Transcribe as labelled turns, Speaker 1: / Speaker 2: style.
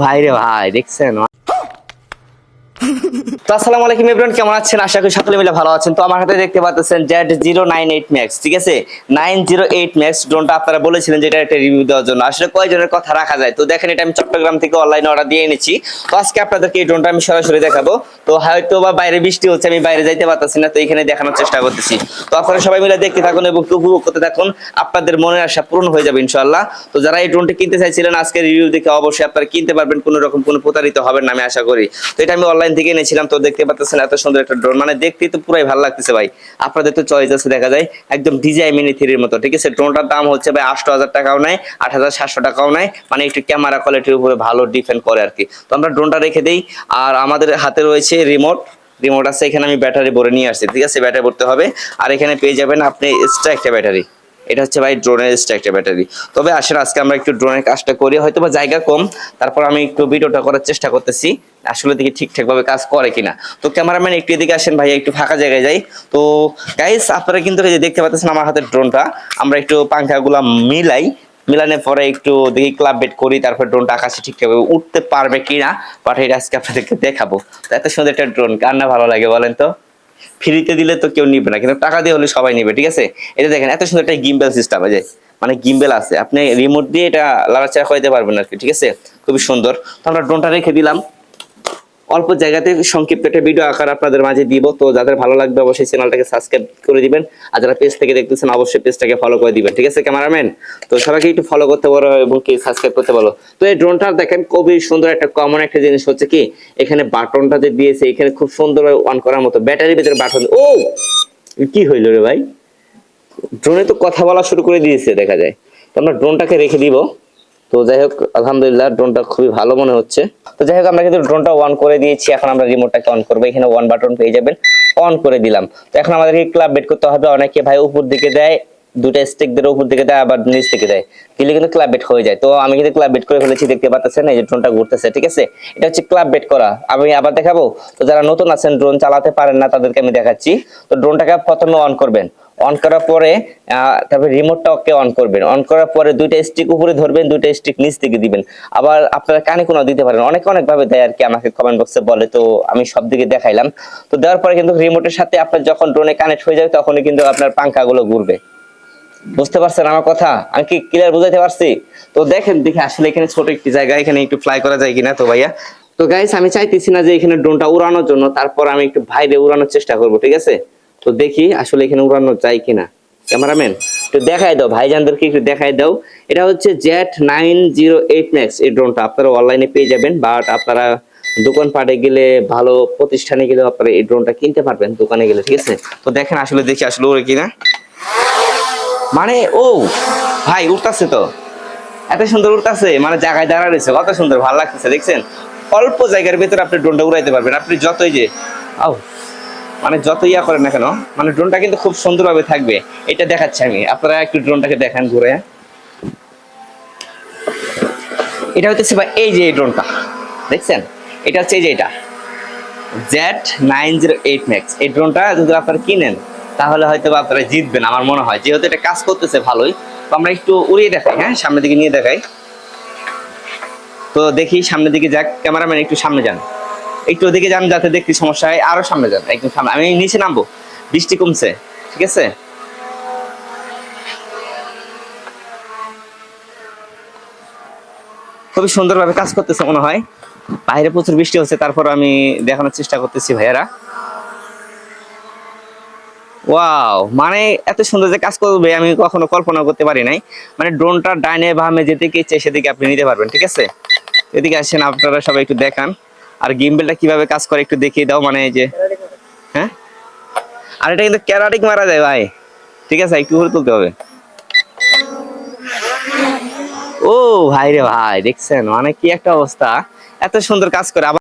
Speaker 1: ভাই রে ভাই দেখছেন? তো আসসালামু আলাইকুম এভরিওয়ান কেমন আছেন? আশা করি সকলে মিলে ভালো আছেন। তো আমার হাতে দেখতে পাচ্ছেন ঠিক আছে? ড্রোনটা আপনারা বলেছিলেন যে এটা একটা রিভিউ দেওয়ার জন্য। আসলে কয়জনের কথা রাখা যায়? তো দেখেন এটা আমি চট্টগ্রাম থেকে অর্ডার দিয়ে এনেছি। তো আজকে আপনাদেরকে এই ড্রোনটা আমি সরাসরি দেখাবো। তো হয়তো বা বাইরে বৃষ্টি হচ্ছে, আমি বাইরে যাইতে না, তো এখানে দেখানোর চেষ্টা করতেছি। তো আপনারা সবাই মিলে দেখতে থাকুন এবং উপভোগ করতে থাকুন। আপনাদের মনের আশা পূরণ হয়ে যাবে ইনশাল্লাহ তো যারা এই ড্রোনটি কিনতে চাইছিলেন আজকে রিভিউ দেখে অবশ্যই আপনারা কিনতে পারবেন। কোনো রকম কোনো প্রতারিত হবেন না, আমি আশা করি। তো এটা আমি অনলাইন থেকে এনেছিলাম, তো দেখতে পাচ্ছেন এত সুন্দর একটা ড্রোন মানে দেখতে তো পুরাই ভালো লাগতেছে ভাই। আপনাদের তো চয়েস আছে, দেখা যায়, একদম ডিজাই মিনি থ্রির মতো, ঠিক আছে? ড্রোনটার দাম হচ্ছে ভাই আটশো হাজার টাকাও নেয়, আট হাজার সাতশো টাকাও নেয়। মানে একটু ক্যামেরা কোয়ালিটির উপরে ভালো ডিপেন্ড করে আর কি। তো আমরা ড্রোনটা রেখে দিই, আর আমাদের হাতে রয়েছে রিমোট রিমোট আছে, এখানে আমি ব্যাটারি ভরে নিয়ে আসছি, ঠিক আছে? ব্যাটারি ভরতে হবে। আর এখানে পেয়ে যাবেন আপনি এক্সট্রা একটা ব্যাটারি এটা হচ্ছে ভাই ড্রোনের একটা ব্যাটারি তবে আসেন, আজকে আমরা একটু ড্রোনের কাজটা করি হয়তো বা জায়গা কম। তারপর আমি একটু ভিডিওটা করার চেষ্টা করতেছি। আসলে দেখি ঠিকঠাক ভাবে কাজ করে কিনা। তো ক্যামেরাম্যান একটু এদিকে আসেন ভাই একটু ফাঁকা জায়গায় যাই। তো গাইস আপনারা কিন্তু দেখতে পাচ্ছেন আমার হাতের ড্রোনটা আমরা একটু পাংখাগুলা মিলাই, মিলানোর পরে একটু দেখি ক্লাব বেট করি, তারপর ড্রোনটা আকাশে ঠিকঠাক উঠতে পারবে কিনা। বাট এটা আজকে আপনাদেরকে দেখাবো। তো এত সুন্দর একটা ড্রোন কার না ভালো লাগে বলেন তো? ফ্রিতে দিলে তো কেউ নিবে না, কিন্তু টাকা দিয়ে হলে সবাই নিবে, ঠিক আছে? এটা দেখেন, এত সুন্দর একটা গিম্বেল সিস্টেম আছে মানে গিম্বেল আছে। আপনি রিমোট দিয়ে এটা লাড়াচাড়া করে দিতে পারবেন আর কি ঠিক আছে? খুবই সুন্দর। তো আমরা ড্রোনটা রেখে দিলাম। অল্প জায়গাতে সংক্ষিপ্ত একটা ভিডিও আকার আপনাদের মাঝে দিব। তো যাদের ভালো লাগবে অবশ্যই চ্যানেলটাকে সাবস্ক্রাইব করে দিবেন। আর যারা পেজ থেকে দেখতেছেন, অবশ্যই পেজটাকে ফলো করে দিবেন। ঠিক আছে ক্যামেরাম্যান তো সবাইকে একটু ফলো করতে বলো এবং কি সাবস্ক্রাইব করতে বলো। তো এই ড্রোনটা দেখেন, খুবই সুন্দর একটা কমন একটা জিনিস হচ্ছে কি, এখানে বাটনটা যে দিয়েছে, এখানে খুব সুন্দর অন করার মতো ব্যাটারির ভিতরে বাটন ও! কি হইল রে ভাই? ড্রোনে তো কথা বলা শুরু করে দিয়েছে, দেখা যায়। তো আমরা ড্রোনটাকে রেখে দিব। তো যাই হোক আলহামদুলিল্লাহ ড্রোনটা খুবই ভালো মনে হচ্ছে। তো যাই হোক আমরা কিন্তু ড্রোনটা অন করে দিয়েছি, এখন আমরা রিমোটটাকে অন করব। এখানে ওয়ান বাটন পেয়ে যাবেন অন করে দিলাম। তো এখন আমাদেরকে ক্লাব বেট করতে হবে, অনেকে ভাই উপর দিকে দেয় দুটা স্টিক দিয়ে উপর দিকে দেয়, আবার নিচ থেকে দেয়। দিলে কিন্তু ক্লাব বেট হয়ে যায়। তো আমি কিন্তু ক্লাব বেট করে ফেলেছি, দেখতে পাচ্ছেন, এই যে ড্রোনটা ঘুরতেছে, ঠিক আছে? এটা হচ্ছে ক্লাব বেট করা। আমি আবার দেখাবো, তো যারা নতুন আছেন ড্রোন চালাতে পারেন না, তাদেরকে আমি দেখাচ্ছি। তো ড্রোনটাকে প্রথমে অন করবেন। অন করার পরে তারপরে রিমোটটা ওকে অন করবেন? অন করার পরে দুইটা স্টিক উপরে ধরবেন, দুইটা স্টিক নিচ থেকে দিবেন। আবার আপনারা কানে কোনো দিতে পারেন। অনেক অনেক ভাবে দেয় আর কি, আমাকে কমেন্ট বক্সে বলে, তো আমি সব দিকে দেখাইলাম। তো দেওয়ার পরে কিন্তু রিমোটের সাথে আপনার যখন ড্রোনে কানেক্ট হয়ে যাবে, তখনই কিন্তু আপনার পাঙ্খাগুলো ঘুরবে। বুঝতে পারছেন আমার কথা? আমি কি ক্লিয়ার বুঝাইতে পারছি? তো দেখেন, দেখি আসলে এখানে ছোট একটি জায়গা, এখানে একটু ফ্লাই করা যায় কিনা তো ভাইয়া? তো গাইস আমি চাইতেছি না যে এখানে ড্রোনটা উড়ানোর জন্য, তারপর আমি একটু বাইরে উড়ানোর চেষ্টা করব, ঠিক আছে? তো দেখি আসলে এখানে উড়ানো যায় কিনা। ক্যামেরাম্যান, একটু দেখাই দাও, ভাইজানদেরকে একটু দেখাই দাও। এটা হচ্ছে Z nine zero eight max, এই ড্রোনটা আপনারা অনলাইনে পেয়ে যাবেন, বাট আপনারা দোকান পাটে গেলে, ভালো প্রতিষ্ঠানে গেলে আপনারা এই ড্রোনটা কিনতে পারবেন, দোকানে গেলে, ঠিক আছে? তো দেখেন আসলে দেখি আসলে ওরে কিনা। মানে ও, ভাই উঠতাছে তো। এত সুন্দর উঠতাছে মানে জায়গায় দাঁড়া রয়েছে, কত সুন্দর, ভালো লাগতেছে, দেখছেন? অল্প জায়গার ভেতরে আপনি ড্রোনটা উড়াইতে পারবেন, আপনি যতই যে আও মানে যত ইয়া করেন না কেন মানে ড্রোনটা কিন্তু খুব সুন্দরভাবে থাকবে। এটা দেখাচ্ছি আমি। আপনারা একটু ড্রোনটাকে দেখান ঘুরে। এটা হচ্ছে ভাই, এই যে ড্রোনটা দেখছেন? এটা হচ্ছে এই যে এটা। Z nine zero eight max এই ড্রোনটা যদি আপনারা কিনেন, তাহলে হয়তো আপনারা জিতবেন, আমার মনে হয়। যেহেতু এটা কাজ করতেছে ভালোই। তো আমরা একটু উড়িয়ে দেখাই হ্যাঁ? সামনের দিকে নিয়ে দেখাই। তো দেখি সামনের দিকে যাক। ক্যামেরাম্যান একটু সামনে যান। একটু ওদিকে যান যাতে দেখতে সমস্যা হয়, আরও সামনে যান, একদম সামনে। আমি নিচে নামবো, বৃষ্টি কমছে, ঠিক আছে? খুবই সুন্দরভাবে কাজ করতেছে মনে হয়। বাইরে প্রচুর বৃষ্টি হচ্ছে, তারপর আমি দেখানোর চেষ্টা করতেছি ভাইয়ারা। ওয়াও মানে এত সুন্দর যে কাজ করবে, আমি কখনো কল্পনা করতে পারি নাই। মানে ড্রোনটা ডাইনে বামে যেদিকে ইচ্ছে সেদিকে আপনি নিতে পারবেন, ঠিক আছে? এদিকে আসেন, আপনারা সবাই একটু দেখান। আর গিম্বেলটা কীভাবে কাজ করে একটু দেখিয়ে দাও মানে এই যে হ্যাঁ? আর এটা কিন্তু ক্যারাটিক মারা যায় ভাই। ঠিক আছে, একটু করে তুলতে হবে। ও ভাই রে ভাই, দেখছেন? মানে কি একটা অবস্থা। এত সুন্দর কাজ করে।